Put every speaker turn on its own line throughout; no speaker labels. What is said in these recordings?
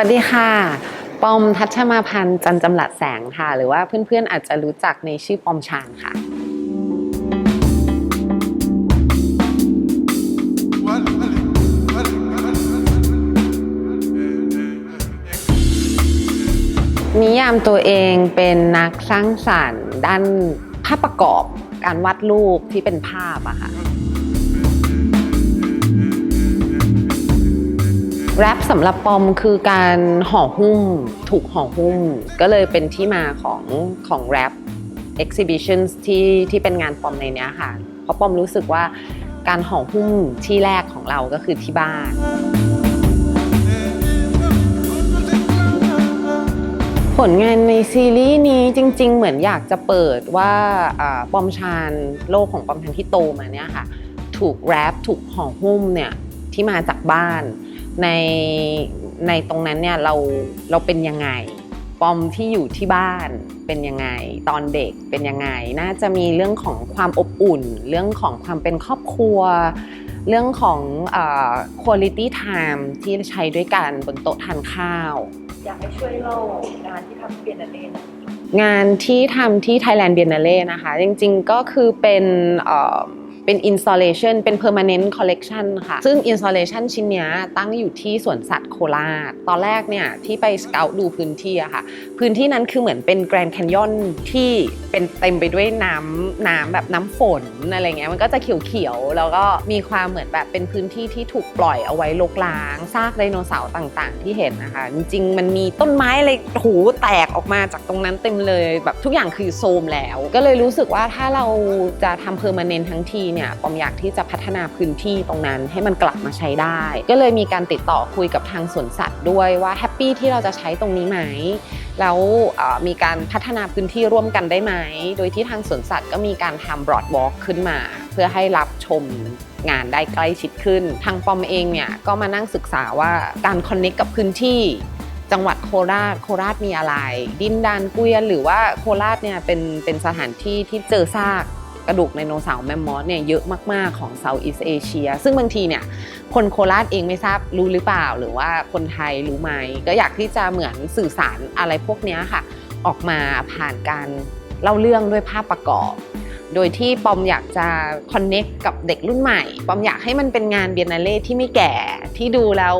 วัสดีค่ะ ปอมทัชมาพันธ์จันจำหลัดแสงค่ะ หรือว่าเพื่อนๆอาจจะรู้จักในชื่อปอมชานค่ะ นิยามตัวเองเป็นนักสร้างสรรค์ด้านภาพประกอบการวาดรูปที่เป็นภาพอะค่ะ แรปสำหรับปอมคือการห่อหุ้มถูกห่อหุ้ม ก็เลยเป็นที่มาของของแรป exhibitions ที่ที่เป็นงานปอมในเนี้ยค่ะ เพราะปอมรู้สึกว่าการห่อหุ้มที่แรกของเราก็คือที่บ้านผลงานในซีรีส์นี้จริง ๆ เหมือนอยากจะเปิดว่าปอมชานโลกของปอมทันที่โตมาเนี่ยค่ะ ถูกแรปถูกห่อหุ้มเนี่ยที่มาจากบ้าน ในในตรงนั้นเนี่ยเราเราเป็นยังไงปอมที่อยู่ที่บ้านเป็นยังไง ตอนเด็กเป็นยังไง น่าจะมีเรื่องของความอบอุ่น เรื่องของความเป็นครอบครัว เรื่องของเอ่อ quality time ที่ใช้ด้วยกันบนโต๊ะทานข้าว
อยากให้ช่วยเล่างานที่ทำเปียนเล่นอย
งานที่ทำที่ Thailand Biennale นะคะ จริงๆก็คือเป็น เป็น installation เป็น permanent collection ค่ะ ซึ่ง installation ชิ้นนี้ตั้งอยู่ที่สวนสัตว์โคราช ตอนแรกเนี่ยที่ไปสเก u t ดูพื้นที่อะค่ะ พื้นที่นั้นคือเหมือนเป็น Grand Canyon ที่เป็นเต็มไปด้วยน้ำน้ำแบบน้ำฝนอะไรเงี้ย มันก็จะเขียวๆ แล้วก็มีความเหมือนแบบเป็นพื้นที่ที่ถูกปล่อยเอาไว้ลกล้าง ซากไดโนเสาร์ต่างๆ ที่เห็นนะคะ จริงๆ มันมีต้นไม้อะไรหูแตกออกมาจากตรงนั้นเต็มเลย แบบทุกอย่างคือโซมแล้ว ก็เลยรู้สึกว่าถ้าเราจะทำเพอร์มานเนนทั้งทีเนี่ยปอมอยากที่จะพัฒนาพื้นที่ตรงนั้นให้มันกลับมาใช้ได้ ก็เลยมีการติดต่อคุยกับทางสวนสัตว์ด้วยว่าแฮปปี้ที่เราจะใช้ตรงนี้ไหมแล้วมีการพัฒนาพื้นที่ร่วมกันได้ไหม โดยที่ทางสวนสัตว์ก็มีการทำบรอดวอล์กขึ้นมา เพื่อให้รับชมงานได้ใกล้ชิดขึ้น ทางปอมเองเนี่ยก็มานั่งศึกษาว่าการคอนเน็กกับพื้นที่จังหวัดโคราช โคราชมีอะไร ดินดานเกวียนหรือว่าโคราชเนี่ยเป็นเป็นสถานที่ที่เจอซาก กระดูกไดโนเสาร์แมมมอสเนี่ยเยอะมาก ๆ ของเซาท์อีสเอเชียซึ่งบางทีเนี่ยคนโคราชเองไม่ทราบรู้หรือเปล่า หรือว่าคนไทยรู้ไหมก็อยากที่จะเหมือนสื่อสารอะไรพวกนี้ค่ะ ออกมาผ่านการเล่าเรื่องด้วยภาพประกอบ โดยที่ปอมอยากจะคอนเน็กกับเด็กรุ่นใหม่ ปอมอยากให้มันเป็นงานเบียนนาเล่ที่ไม่แก่ ที่ดูแล้ว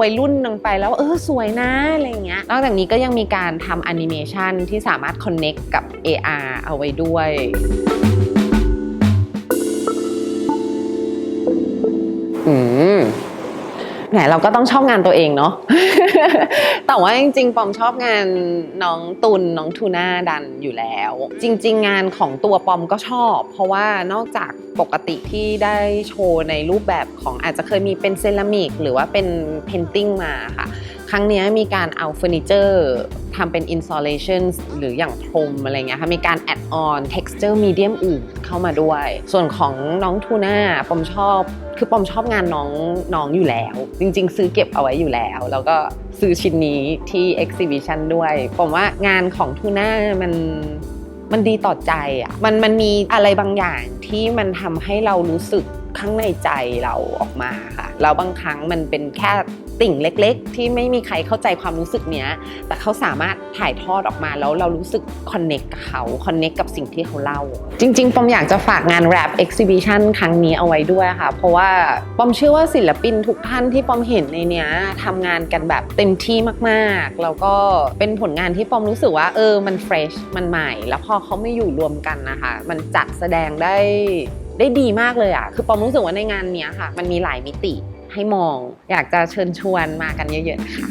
วัยรุ่นลงไปแล้วเออสวยนะอะไรเงี้ย นอกจากนี้ก็ยังมีการทำแอนิเมชันที่สามารถคอนเน็กกับ AR เอาไว้ด้วย อืมแหมเราก็ต้องชอบงานตัวเองเนาะ แต่ว่าจริง ๆปอมชอบงานน้องตุลน้องทูน่าดันอยู่แล้ว จริง ๆ งานของตัวปอมก็ชอบ เพราะว่านอกจากปกติที่ได้โชว์ในรูปแบบของอาจจะเคยมีเป็นเซรามิกหรือว่าเป็นเพนติ้งมาค่ะ ครั้งนี้มีการเอาเฟอร์นิเจอร์ทำเป็น installation หรืออย่างพรมอะไรเงี้ยค่ะมีการ add on texture medium อื่นเข้ามาด้วย ส่วนของน้องทูน่าปอมชอบคือปอมชอบงานน้องน้องอยู่แล้ว จริง ๆ ซื้อเก็บเอาไว้อยู่แล้ว แล้วก็ซื้อชิ้นนี้ที่ exhibition ด้วยปอมว่างานของทูน่ามันมันดีต่อใจอะมันมันมีอะไรบางอย่างที่มันทำให้เรารู้สึกข้างในใจเราออกมาค่ะแล้วบางครั้งมันเป็นแค่ติ่งเล็ก ๆ ที่ไม่มีใครเข้าใจความรู้สึกเนี้ย แต่เขาสามารถถ่ายทอดออกมาแล้วเรารู้สึกคอนเน็กกับเขาคอนเน็กกับสิ่งที่เขาเล่า จริงๆปอมอยากจะฝากงาน Rap Exhibition ครั้งนี้เอาไว้ด้วยค่ะ เพราะว่าปอมเชื่อว่าศิลปินทุกท่านที่ปอมเห็นในเนี้ยทำงานกันแบบเต็มที่มากๆ แล้วก็เป็นผลงานที่ปอมรู้สึกว่า เออมันเฟรชมันใหม่ แล้วพอเขาไม่อยู่รวมกันนะคะ มันจัดแสดงได้ ได้ดีมากเลยอะคือปอมรู้สึกว่าในงานเนี้ยค่ะ มันมีหลายมิติให้มอง อยากจะเชิญชวนมากันเยอะๆนะคะ